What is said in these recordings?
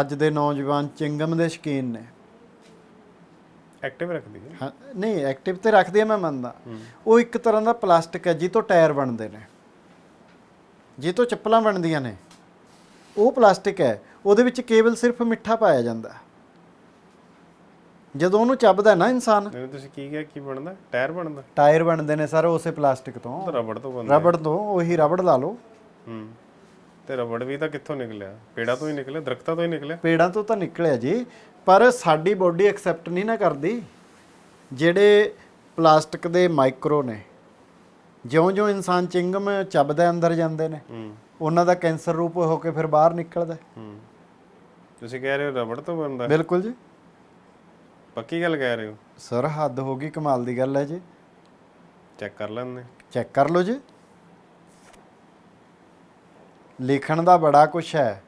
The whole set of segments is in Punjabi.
ਅੱਜ ਦੇ ਨੌਜਵਾਨ ਚਿੰਗਮ ਦੇ ਸ਼ੌਕੀਨ ਨੇ। ਐਕਟਿਵ ਰੱਖਦੀ ਹੈ? ਹਾਂ, ਨਹੀਂ ਐਕਟਿਵ ਤੇ ਰੱਖਦੇ ਆ ਮੈਂ ਮੰਨਦਾ। ਉਹ ਇੱਕ ਤਰ੍ਹਾਂ ਦਾ ਪਲਾਸਟਿਕ ਹੈ ਜਿਹ ਤੋਂ ਟਾਇਰ ਬਣਦੇ ਨੇ। ਜਿਹ ਤੋਂ ਚੱਪਲਾਂ ਬਣਦੀਆਂ ਨੇ। ਉਹ ਪਲਾਸਟਿਕ ਹੈ ਉਹਦੇ ਵਿੱਚ ਕੇਵਲ ਸਿਰਫ ਮਿੱਠਾ ਪਾਇਆ ਜਾਂਦਾ। ਹੈ। ਜਦੋਂ ਉਹਨੂੰ ਚੱਬਦਾ ਨਾ ਇਨਸਾਨ। ਤੁਸੀਂ ਕੀ ਕਿਹਾ ਕੀ ਬਣਦਾ? ਟਾਇਰ ਬਣਦਾ? ਟਾਇਰ ਬਣਦੇ ਨੇ ਸਰ ਉਸੇ ਪਲਾਸਟਿਕ ਤਾਂ। ਰਬੜ ਤੋਂ ਬਣਦਾ ਰਬੜ ਤੋਂ ਉਹੀ ਰਬੜ ਲਾ ਲਓ। ਹੂੰ। ਤੇ ਰਬੜ ਵੀ ਤਾਂ ਕਿੱਥੋਂ ਨਿਕਲਿਆ? ਪੇੜਾਂ ਤੋਂ ਹੀ ਨਿਕਲਿਆ? ਦਰਖਤਾਂ ਤੋਂ ਹੀ ਨਿਕਲਿਆ? ਪੇੜਾਂ ਤੋਂ ਤਾਂ ਨਿਕਲਿਆ ਜੀ ਪਰ ਸਾਡੀ ਬੋਡੀ ਐਕਸੈਪਟ ਨਹੀਂ ਨਾ ਕਰਦੀ ਜਿਹੜੇ ਪਲਾਸਟਿਕ ਦੇ ਮਾਈਕਰੋ ਨੇ। ਜਿਉਂ-ਜਿਉਂ ਇਨਸਾਨ ਚਿੰਗਮ ਚੱਬਦਾ ਅੰਦਰ ਜਾਂਦੇ ਨੇ ਹੂੰ। ਉਹਨਾਂ ਦਾ ਕੈਂਸਰ ਰੂਪ ਹੋ ਕੇ ਫਿਰ ਬਾਹਰ ਨਿਕਲਦਾ ਹੂੰ। ਤੁਸੀਂ ਕਹਿ ਰਹੇ ਹੋ ਰਬੜ ਤੋਂ ਬਣਦਾ ਬਿਲਕੁਲ ਜੀ। ਪੱਕੀ ਗੱਲ ਕਹਿ ਰਹੇ ਹੋ? ਸਰ ਹੱਦ ਹੋ ਗਈ ਕਮਾਲ ਦੀ ਗੱਲ ਹੈ ਜੀ। ਚੈੱਕ ਕਰ ਲੈਂਦੇ। ਚੈੱਕ ਕਰ ਲਓ ਜੀ। ਲਿਖਣ ਦਾ ਬੜਾ ਕੁਝ ਹੈ।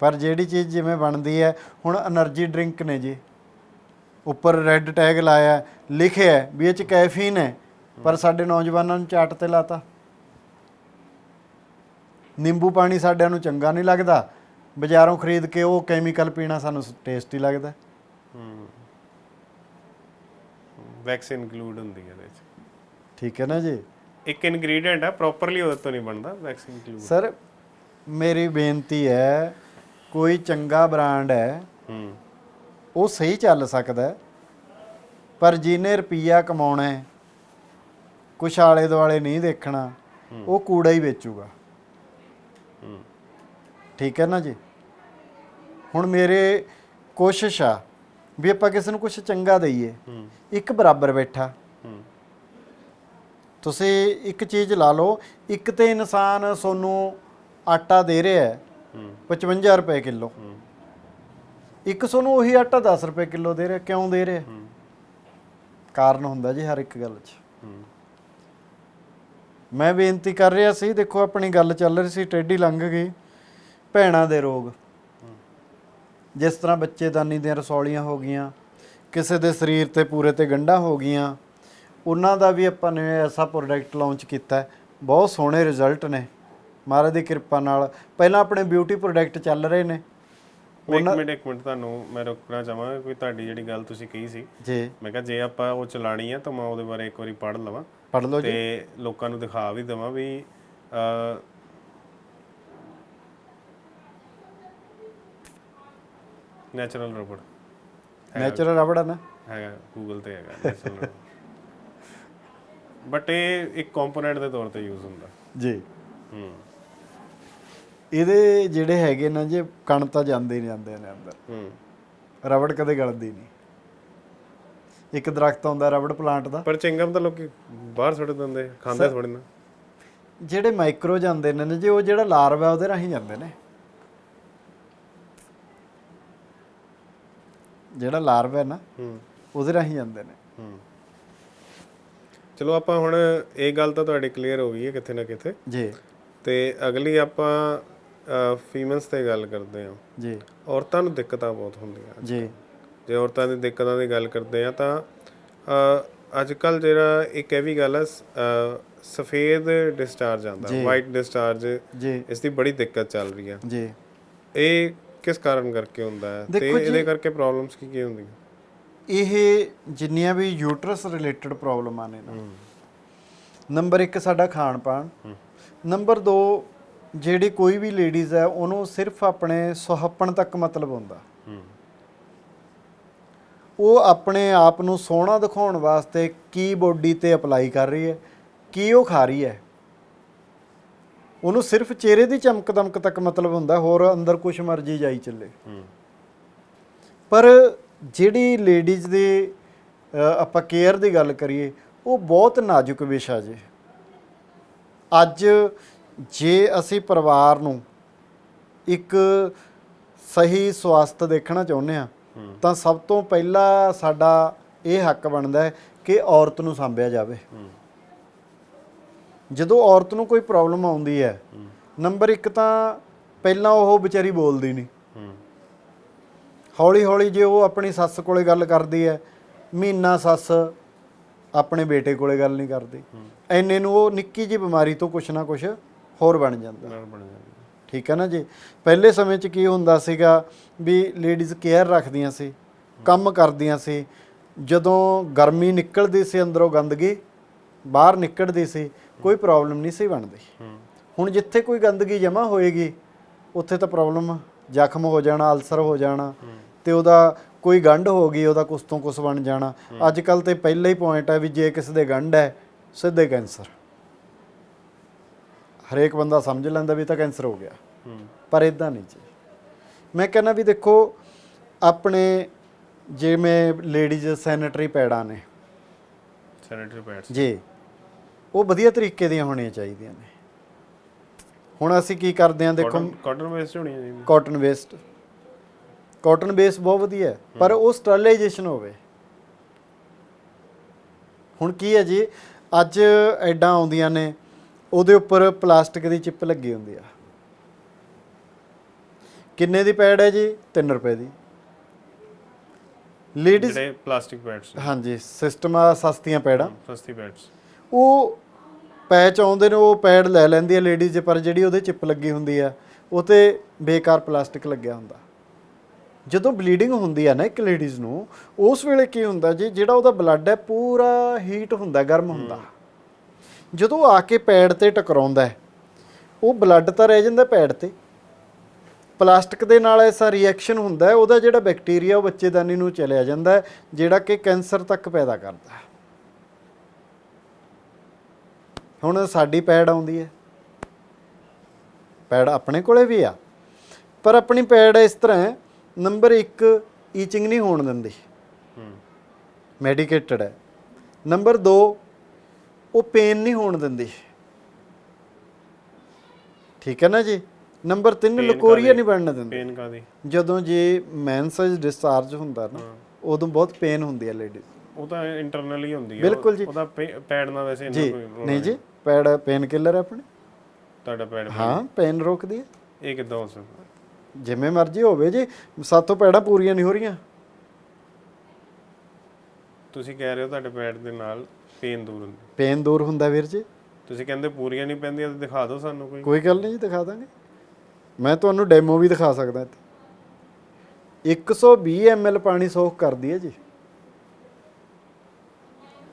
ਪਰ ਜਿਹੜੀ ਚੀਜ਼ ਜਿਵੇਂ ਬਣਦੀ ਹੈ ਹੁਣ એનર્ਜੀ ਡਰਿੰਕ ਨੇ ਜੀ। ਉੱਪਰ ਰੈੱਡ ਟੈਗ ਲਾਇਆ ਲਿਖਿਆ ਵੀ ਇਹ ਚ ਕੈਫੀਨ ਹੈ ਪਰ ਸਾਡੇ ਨੌਜਵਾਨਾਂ ਨੂੰ ਚਾਟ ਤੇ ਲਾਤਾ। ਨਿੰਬੂ ਪਾਣੀ ਸਾਡਿਆਂ ਨੂੰ ਚੰਗਾ ਨਹੀਂ ਲੱਗਦਾ। ਬਾਜ਼ਾਰੋਂ ਖਰੀਦ ਕੇ ਉਹ ਕੈਮੀਕਲ ਪੀਣਾ ਸਾਨੂੰ ਟੇਸਟੀ ਲੱਗਦਾ। ਹੂੰ। ਵੈਕਸ ਇਨਕਲੂਡ ਹੁੰਦੀ ਹੈ ਵਿੱਚ ਠੀਕ ਹੈ ਨਾ ਜੀ? ਇੱਕ ਇਨਗਰੀਡੀਅੰਟ ਹੈ ਪ੍ਰੋਪਰਲੀ ਉਹਦੇ ਤੋਂ ਨਹੀਂ ਬਣਦਾ ਵੈਕਸ ਇਨਕਲੂਡ ਸਰ ਮੇਰੀ ਬੇਨਤੀ ਹੈ ਕੋਈ ਚੰਗਾ ਬ੍ਰਾਂਡ ਹੈ ਹੂੰ। ਉਹ ਸਹੀ ਚੱਲ ਸਕਦਾ। ਪਰ ਜਿਹਨੇ ਰੁਪਈਆ ਕਮਾਉਣਾ ਹੈ ਕੁਛ ਆਲੇ ਦੁਆਲੇ ਨਹੀਂ ਦੇਖਣਾ ਉਹ ਕੂੜਾ ਹੀ ਵੇਚੂਗਾ। ਹੂੰ। ਠੀਕ ਹੈ ਨਾ ਜੀ? ਹੁਣ ਮੇਰੇ ਕੋਸ਼ਿਸ਼ ਆ ਵੀ ਆਪਾਂ ਕਿਸੇ ਨੂੰ ਕੁਝ ਚੰਗਾ ਦਈਏ ਹੂੰ। ਇੱਕ ਬਰਾਬਰ ਬੈਠਾ। ਹੂੰ। ਤੁਸੀਂ ਇੱਕ ਚੀਜ਼ ਲਾ ਲਓ ਇੱਕ ਤੇ ਇਨਸਾਨ ਸੋਨੂੰ ਆਟਾ ਦੇ ਰਿਹਾ ਹੈ ਹੂੰ। 55 ਰੁਪਏ ਕਿਲੋ। ਇੱਕ ਸੋਨੂੰ ਉਹੀ ਆਟਾ 10 ਰੁਪਏ ਕਿਲੋ ਦੇ ਰਿਹਾ ਕਿਉਂ ਦੇ ਰਿਹਾ? ਕਾਰਨ ਹੁੰਦਾ ਜੀ ਹਰ ਇੱਕ ਗੱਲ 'ਚ। ਮੈਂ ਬੇਨਤੀ ਕਰ ਰਿਹਾ ਸੀ ਦੇਖੋ ਆਪਣੀ ਗੱਲ ਚੱਲ ਰਹੀ ਸੀ ਟੇਢੀ ਲੰਘ ਗਈ ਭੈਣਾਂ ਦੇ ਰੋਗ। ਜਿਸ ਤਰ੍ਹਾਂ ਬੱਚੇਦਾਨੀ ਦੀਆਂ ਰਸੌਲੀਆਂ ਹੋ ਗਈਆਂ ਕਿਸੇ ਦੇ ਸਰੀਰ ਤੇ ਪੂਰੇ ਤੇ ਗੰਢਾਂ ਹੋ ਗਈਆਂ ਉਹਨਾਂ ਦਾ ਵੀ ਆਪਾਂ ਨੇ ਐਸਾ ਪ੍ਰੋਡਕਟ ਲਾਂਚ ਕੀਤਾ ਹੈ। ਬਹੁਤ ਸੋਹਣੇ ਰਿਜ਼ਲਟ ਨੇ। ਮਹਾਰਾਜ ਦੀ ਕਿਰਪਾ ਨਾਲ। ਪਹਿਲਾਂ ਆਪਣੇ ਬਿਊਟੀ ਪ੍ਰੋਡਕਟ ਚੱਲ ਰਹੇ ਨੇ। ਇੱਕ ਮਿੰਟ ਇੱਕ ਮਿੰਟ ਤੁਹਾਨੂੰ ਮੈਂ ਰੁਕਣਾ ਚਾਹਾਂਗਾ ਕੋਈ ਤੁਹਾਡੀ ਜਿਹੜੀ ਗੱਲ ਤੁਸੀਂ ਕਹੀ ਸੀ। ਜੀ। ਮੈਂ ਕਿਹਾ ਜੇ ਆਪਾਂ ਉਹ ਚਲਾਣੀ ਆ ਤਾਂ ਮੈਂ ਉਹਦੇ ਬਾਰੇ ਇੱਕ ਵਾਰੀ ਪੜ੍ਹ ਲਵਾਂ। ਪੜ ਲਓ ਜੀ। ਤੇ ਲੋਕਾਂ ਨੂੰ ਦਿਖਾ ਵੀ ਦਵਾਂ ਵੀ ਅ ਨੈਚੁਰਲ ਰਬੜ ਨੈਚੁਰਲ ਰਬੜ ਹੈ ਨਾ। ਹੈਗਾ ਗੂਗਲ ਤੇ ਹੈਗਾ ਨੈਚੁਰਲ ਬਟ ਇਹ ਇੱਕ ਕੰਪੋਨੈਂਟ ਦੇ ਤੌਰ ਤੇ ਯੂਜ਼ ਹੁੰਦਾ। ਜੀ। ਹੂੰ। ਇਹਦੇ ਜਿਹੜੇ ਹੈਗੇ ਨਾ ਜੇ ਕਣ ਤਾਂ ਜਾਂਦੇ ਹੀ ਜਾਂਦੇ ਨੇ ਅੰਦਰ। ਹੂੰ। ਰਬੜ ਕਦੇ ਗਲਦੀ ਨਹੀਂ। ਇੱਕ ਦਰਖਤ ਹੁੰਦਾ ਰਬੜ ਪਲਾਂਟ ਦਾ। ਪਰ ਚਿੰਗਮ ਤਾਂ ਲੋਕੀ ਬਾਹਰ ਸੁੱਟ ਦਿੰਦੇ ਖਾਂਦੇ ਥੋੜੀ ਨਾ। ਜਿਹੜੇ ਮਾਈਕਰੋ ਜਾਂਦੇ ਨੇ ਨਾ ਜੇ ਉਹ ਜਿਹੜਾ ਲਾਰਵਾ ਉਹਦੇ ਰਾਹੀਂ ਜਾਂਦੇ ਨੇ। ਜਿਹੜਾ ਲਾਰਵਾ ਹੈ ਨਾ ਹੂੰ। ਉਹਦੇ ਰਾਹੀਂ ਜਾਂਦੇ ਨੇ। ਹੂੰ। ਚਲੋ ਆਪਾਂ ਹੁਣ ਇਹ ਗੱਲ ਤਾਂ ਤੁਹਾਡੀ ਕਲੀਅਰ ਹੋ ਗਈ ਹੈ ਕਿਤੇ ਨਾ ਕਿਤੇ। ਜੀ। ਤੇ ਅਗਲੀ ਆਪਾਂ ਫੀਮੇਲਸ ਤੇ ਗੱਲ ਕਰਦੇ ਹਾਂ। ਜੀ। ਔਰਤਾਂ ਨੂੰ ਦਿੱਕਤਾਂ ਬਹੁਤ ਹੁੰਦੀਆਂ ਜੀ। ਜੇ ਔਰਤਾਂ ਦੀ ਦਿੱਕਤਾਂ ਦੀ ਗੱਲ ਕਰਦੇ ਆ ਤਾਂ ਅ, ਅੱਜ ਕੱਲ ਜਿਹੜਾ ਇੱਕ ਇਹ ਵੀ ਗੱਲ ਹੈ ਸਫੇਦ ਡਿਸਚਾਰਜ ਆਉਂਦਾ ਵਾਈਟ ਡਿਸਚਾਰਜ ਜੀ। ਇਸ ਦੀ ਬੜੀ ਦਿੱਕਤ ਚੱਲ ਰਹੀ ਹੈ। ਜੀ। ਇਹ ਕਿਸ ਕਾਰਨ ਕਰਕੇ ਹੁੰਦਾ ਹੈ? ਤੇ ਇਹਦੇ ਕਰਕੇ ਪ੍ਰੋਬਲਮਸ ਕੀ ਕੀ ਹੁੰਦੀਆਂ? ਇਹ ਜਿੰਨੀਆਂ ਵੀ ਯੂਟਰਸ ਰਿਲੇਟਡ ਪ੍ਰੋਬਲਮਾਂ ਨੇ ਨਾ। ਨੰਬਰ 1 ਸਾਡਾ ਖਾਣ ਪਾਣ। ਨੰਬਰ 2 ਜਿਹੜੀ ਕੋਈ ਵੀ ਲੇਡੀਜ਼ ਹੈ ਉਹਨੂੰ ਸਿਰਫ ਆਪਣੇ ਸੁਹੱਪਣ ਤੱਕ ਮਤਲਬ ਹੁੰਦਾ। ਉਹ ਆਪਣੇ ਆਪ ਨੂੰ ਸੋਹਣਾ ਦਿਖਾਉਣ ਵਾਸਤੇ ਕੀ ਬੋਡੀ ਤੇ ਅਪਲਾਈ ਕਰ ਰਹੀ ਹੈ ਕੀ ਉਹ ਖਾ ਰਹੀ ਹੈ। ਉਹਨੂੰ ਸਿਰਫ ਚਿਹਰੇ ਦੀ ਚਮਕ ਦਮਕ ਤੱਕ ਮਤਲਬ ਹੁੰਦਾ ਹੋਰ ਅੰਦਰ ਕੁਛ ਮਰਜ਼ੀ ਜਾਈ ਚੱਲੇ। ਪਰ ਜਿਹੜੀ ਲੇਡੀਜ਼ ਦੀ ਆਪਾਂ ਕੇਅਰ ਦੀ ਗੱਲ ਕਰੀਏ ਉਹ ਬਹੁਤ ਨਾਜ਼ੁਕ ਵਿਸ਼ਾ ਜੀ। ਅੱਜ ਜੇ ਅਸੀਂ ਪਰਿਵਾਰ ਨੂੰ ਇੱਕ ਸਹੀ ਸਵਾਸਥ ਦੇਖਣਾ ਚਾਹੁੰਦੇ ਆ ਤਾਂ ਸਭ ਤੋਂ ਪਹਿਲਾ ਸਾਡਾ ਇਹ ਹੱਕ ਬਣਦਾ ਹੈ ਕਿ ਔਰਤ ਨੂੰ ਸੰਭਿਆ ਜਾਵੇ। ਜਦੋਂ ਔਰਤ ਨੂੰ ਕੋਈ ਪ੍ਰੋਬਲਮ ਆਉਂਦੀ ਹੈ ਨੰਬਰ 1 ਤਾਂ ਪਹਿਲਾਂ ਉਹ ਵਿਚਾਰੀ ਬੋਲਦੀ ਨਹੀਂ। ਹੌਲੀ ਹੌਲੀ ਜੇ ਉਹ ਆਪਣੀ ਸੱਸ ਕੋਲੇ ਗੱਲ ਕਰਦੀ ਹੈ ਮਹੀਨਾ ਸੱਸ ਆਪਣੇ ਬੇਟੇ ਕੋਲੇ ਗੱਲ ਨਹੀਂ ਕਰਦੀ। ਐਨੇ ਨੂੰ ਉਹ ਨਿੱਕੀ ਜਿਹੀ ਬਿਮਾਰੀ ਤੋਂ ਕੁਛ ਨਾ ਕੁਛ ਹੋਰ ਬਣ ਜਾਂਦਾ। ਨਾਲ ਬਣ ਜਾਂਦੀ। ਠੀਕ ਹੈ ਨਾ ਜੀ? ਪਹਿਲੇ ਸਮੇਂ 'ਚ ਕੀ ਹੁੰਦਾ ਸੀਗਾ ਵੀ ਲੇਡੀਜ਼ ਕੇਅਰ ਰੱਖਦੀਆਂ ਸੀ ਕੰਮ ਕਰਦੀਆਂ ਸੀ। ਜਦੋਂ ਗਰਮੀ ਨਿਕਲਦੀ ਸੀ ਅੰਦਰੋਂ ਗੰਦਗੀ ਬਾਹਰ ਨਿਕਲਦੀ ਸੀ ਕੋਈ ਪ੍ਰੋਬਲਮ ਨਹੀਂ ਸੀ ਬਣਦੀ। ਹੁਣ ਜਿੱਥੇ ਕੋਈ ਗੰਦਗੀ ਜਮ੍ਹਾਂ ਹੋਏਗੀ ਉੱਥੇ ਤਾਂ ਪ੍ਰੋਬਲਮ ਜ਼ਖਮ ਹੋ ਜਾਣਾ ਅਲਸਰ ਹੋ ਜਾਣਾ ਤੇ ਉਹਦਾ ਕੋਈ ਗੰਢ ਹੋ ਗਈ ਉਹਦਾ ਕੁਛ ਤੋਂ ਕੁਛ ਬਣ ਜਾਣਾ। ਅੱਜ ਕੱਲ ਤੇ ਪਹਿਲਾ ਹੀ ਪੁਆਇੰਟ ਹੈ ਵੀ ਜੇ ਕਿਸੇ ਦੇ ਗੰਢ ਹੈ ਸਿੱਧੇ ਕੈਂਸਰ। ਹਰੇਕ ਬੰਦਾ ਸਮਝ ਲੈਂਦਾ ਵੀ ਤਾਂ ਕੈਂਸਰ ਹੋ ਗਿਆ। ਪਰ ਇਦਾਂ ਨਹੀਂ ਜੀ। ਮੈਂ ਕਹਿੰਦਾ ਵੀ ਦੇਖੋ ਆਪਣੇ ਜਿਵੇਂ ਲੇਡੀਜ਼ ਸੈਨੇਟਰੀ ਪੈਡਾਂ ਨੇ। ਸੈਨੀਟਰੀ ਪੈਡਸ ਜੀ। ਉਹ ਵਧੀਆ ਤਰੀਕੇ ਦੀਆਂ ਹੋਣੀਆਂ ਚਾਹੀਦੀਆਂ ਨੇ। ਹੁਣ ਅਸੀਂ ਕੀ ਕਰਦੇ ਹਾਂ ਦੇਖੋ। ਕਾਟਨ ਵੇਸਟ ਹੋਣੀ ਹੈ ਕਾਟਨ ਵੇਸਟ ਕਾਟਨ ਬੇਸ ਬਹੁਤ ਵਧੀਆ ਹੈ ਪਰ ਉਹ ਸਟਰਲਾਈਜੇਸ਼ਨ ਹੋਵੇ। ਹੁਣ ਕੀ ਹੈ ਜੀ ਅੱਜ ਐਡਾਂ ਆਉਂਦੀਆਂ ਨੇ ਉਹਦੇ ਉੱਪਰ ਪਲਾਸਟਿਕ ਦੀ ਚਿੱਪ ਲੱਗੀ ਹੁੰਦੀ ਆ। ਕਿੰਨੇ ਦੀ ਪੈਡ ਹੈ ਜੀ? 3 ਰੁਪਏ ਦੀ। ਲੇਡੀਜ਼ ਜਿਹੜੇ ਪਲਾਸਟਿਕ ਪੈਡਸ ਹਾਂਜੀ ਸਿਸਟਮ ਆ ਸਸਤੀਆਂ ਪੈਡਾਂ ਸਸਤੀ ਪੈਡਸ ਉਹ ਪੈਚ ਆਉਂਦੇ ਨੇ, ਉਹ ਪੈਡ ਲੈ ਲੈਂਦੀ ਹੈ ਲੇਡੀਜ਼, ਪਰ ਜਿਹੜੀ ਉਹਦੇ ਚਿੱਪ ਲੱਗੀ ਹੁੰਦੀ ਆ, ਉਹ ਤੇ ਬੇਕਾਰ ਪਲਾਸਟਿਕ ਲੱਗਿਆ ਹੁੰਦਾ। ਜਦੋਂ ਬਲੀਡਿੰਗ ਹੁੰਦੀ ਆ ਨਾ ਇੱਕ ਲੇਡੀਜ਼ ਨੂੰ, ਉਸ ਵੇਲੇ ਕੀ ਹੁੰਦਾ ਜੀ, ਜਿਹੜਾ ਉਹਦਾ ਬਲੱਡ ਹੈ, ਪੂਰਾ ਹੀਟ ਹੁੰਦਾ, ਗਰਮ ਹੁੰਦਾ। ਜਦੋਂ ਉਹ ਆ ਕੇ ਪੈਡ ਤੇ ਟਕਰਾਉਂਦਾ ਉਹ ਬਲੱਡ ਤਾਂ ਰਹਿ ਜਾਂਦਾ ਪੈਡ ਤੇ। ਪਲਾਸਟਿਕ ਦੇ ਨਾਲ ਐਸਾ ਰਿਐਕਸ਼ਨ ਹੁੰਦਾ ਹੈ, ਉਹਦਾ ਜਿਹੜਾ ਬੈਕਟੀਰੀਆ ਉਹ ਬੱਚੇਦਾਨੀ ਨੂੰ ਚਲਿਆ ਜਾਂਦਾ ਜਿਹੜਾ ਕਿ ਕੈਂਸਰ ਤੱਕ ਪੈਦਾ ਕਰਦਾ ਹੈ। ਹੁਣ ਸਾਡੀ ਪੈਡ ਆਉਂਦੀ ਹੈ। ਪੈਡ ਆਪਣੇ ਕੋਲੇ ਵੀ ਆ। ਪਰ ਆਪਣੀ ਪੈਡ ਇਸ ਤਰ੍ਹਾਂ ਹੈ ਨੰਬਰ 1 ਈਚਿੰਗ ਨਹੀਂ ਹੋਣ ਦਿੰਦੀ। ਹੂੰ ਮੈਡੀਕੇਟਡ ਹੈ। ਨੰਬਰ 2 ਉਹ ਪੇਨ ਨਹੀਂ ਹੋਣ ਦਿੰਦੀ। ਠੀਕ ਹੈ ਨਾ ਜੀ? Number 3 Pain leucorrhoea? ਨਹੀਂ ਬਣਨ ਦਿੰਦੀ। ਪੇਨ ਕਾਦੀ ਜਦੋਂ ਜੇ ਮੈਂਸਜ ਡਿਸਚਾਰਜ ਹੁੰਦਾ ਨਾ ਉਦੋਂ ਬਹੁਤ ਪੇਨ ਹੁੰਦੀ ਹੈ ਲੇਡੀ ਉਹ ਤਾਂ ਇੰਟਰਨਲੀ ਹੁੰਦੀ ਹੈ ਬਿਲਕੁਲ ਜੀ। ਉਹਦਾ ਪੈਡ ਨਾਲ ਵੈਸੇ ਇੰਨਾ ਕੋਈ ਨਹੀਂ ਜੀ ਪੈਡ ਪੇਨ ਕਿਲਰ ਹੈ ਆਪਣੇ। ਤੁਹਾਡਾ ਪੈਡ ਹਾਂ ਪੇਨ ਰੋਕਦੀ ਹੈ ਇਹ ਕਿੱਦਾਂ ਹੋ ਸਕਦਾ? ਜਿਵੇਂ ਮਰਜ਼ੀ ਹੋਵੇ ਜੀ ਸਾਤੋਂ ਪੈੜਾਂ ਪੂਰੀਆਂ ਨਹੀਂ ਹੋ ਰਹੀਆਂ। ਤੁਸੀਂ ਕਹਿ ਰਹੇ ਹੋ ਤੁਹਾਡੇ ਪੈਡ ਦੇ ਨਾਲ ਪੇਨ ਦੂਰ ਹੁੰਦੀ। ਪੇਨ ਦੂਰ ਹੁੰਦਾ ਵੀਰ ਜੀ। ਤੁਸੀਂ ਕਹਿੰਦੇ ਪੂਰੀਆਂ ਨਹੀਂ ਪੈਂਦੀਆਂ ਤਾਂ ਦਿਖਾ ਦਿਓ ਸਾਨੂੰ ਕੋਈ। ਕੋਈ ਗੱਲ ਨਹੀਂ ਜੀ ਦਿਖਾ ਦਾਂਗੇ। ਮੈਂ ਤੁਹਾਨੂੰ ਡੈਮੋ ਵੀ ਦਿਖਾ ਸਕਦਾ ਇੱਥੇ। 120 ml ਪਾਣੀ ਸੋਖ ਕਰਦੀ ਹੈ ਜੀ।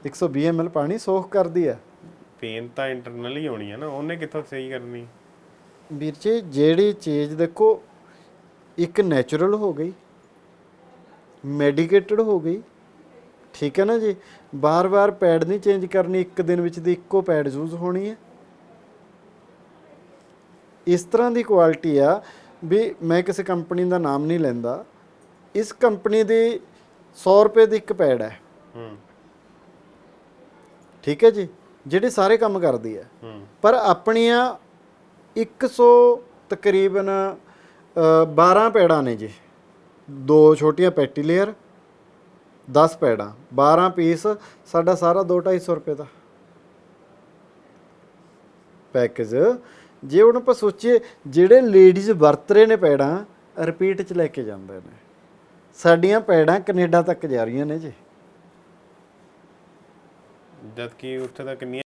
120 ml ਪਾਣੀ ਸੋਖ ਕਰਦੀ ਹੈ। ਪੇਨ ਤਾਂ ਇੰਟਰਨਲੀ ਹੋਣੀ ਹੈ ਨਾ ਉਹਨੇ ਕਿੱਥੋਂ ਸਹੀ ਕਰਨੀ? ਵੀਰ ਜੀ ਜਿਹੜੀ ਚੀਜ਼ ਦੇਖੋ ਇੱਕ ਨੈਚੁਰਲ ਹੋ ਗਈ ਮੈਡੀਕੇਟਡ ਹੋ ਗਈ ਠੀਕ ਹੈ ਨਾ ਜੀ? ਬਾਰ-ਬਾਰ ਪੈਡ ਨਹੀਂ ਚੇਂਜ ਕਰਨੀ ਇੱਕ ਦਿਨ ਵਿੱਚ ਦੀ ਇੱਕੋ ਪੈਡ ਯੂਜ਼ ਹੋਣੀ ਹੈ। ਇਸ ਤਰ੍ਹਾਂ ਦੀ ਕੁਆਲਿਟੀ ਆ ਵੀ ਮੈਂ ਕਿਸੇ ਕੰਪਨੀ ਦਾ ਨਾਮ ਨਹੀਂ ਲੈਂਦਾ। ਇਸ ਕੰਪਨੀ ਦੀ 100 ਰੁਪਏ ਦੀ ਇੱਕ ਪੈਡ ਹੈ। ਹੂੰ। ਠੀਕ ਹੈ ਜੀ? ਜਿਹੜੀ ਸਾਰੇ ਕੰਮ ਕਰਦੀ ਹੈ। ਪਰ ਆਪਣੀਆਂ 100 ਤਕਰੀਬਨ ਅ, 12 ਪੈੜਾਂ ਨੇ ਜੀ। ਦੋ ਛੋਟੀਆਂ ਪੈਟੀ ਲੇਅਰ 10 ਪੈੜਾਂ। 12 ਪੀਸ ਸਾਡਾ ਸਾਰਾ 2-250 ਰੁਪਏ ਦਾ। ਪੈਕੇਜ। ਜੇ ਹੁਣ ਆਪਾਂ ਸੋਚੀਏ ਜਿਹੜੇ ਲੇਡੀਜ਼ ਵਰਤ ਰਹੇ ਨੇ ਪੈੜਾਂ ਰਿਪੀਟ ਚ ਲੈ ਕੇ ਜਾਂਦੇ ਨੇ। ਸਾਡੀਆਂ ਪੈੜਾਂ ਕੈਨੇਡਾ ਤੱਕ ਜਾ ਰਹੀਆਂ ਨੇ ਜੀ। ਜਦ ਕਿ ਉੱਥੇ ਤਾਂ ਕਿੰਨੀਆਂ